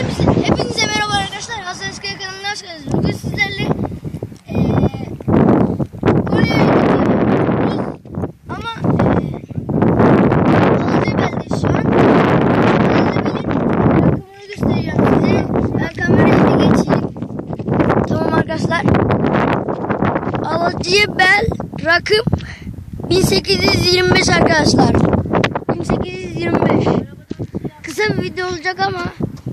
Hepinize, hepinize merhaba arkadaşlar. Hasan Eskaya kanalına hoş geldiniz. Bugün sizlerle gidiyoruz. Ama eee Alazebel'de şu an. Alazebel'in rakamını göstereceğim size. Ben geçeyim. Tamam arkadaşlar. Alazebel rakım 1825 arkadaşlar. 1825. Kısa bir video olacak ama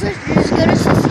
Görüşürüz. Görüşürüz.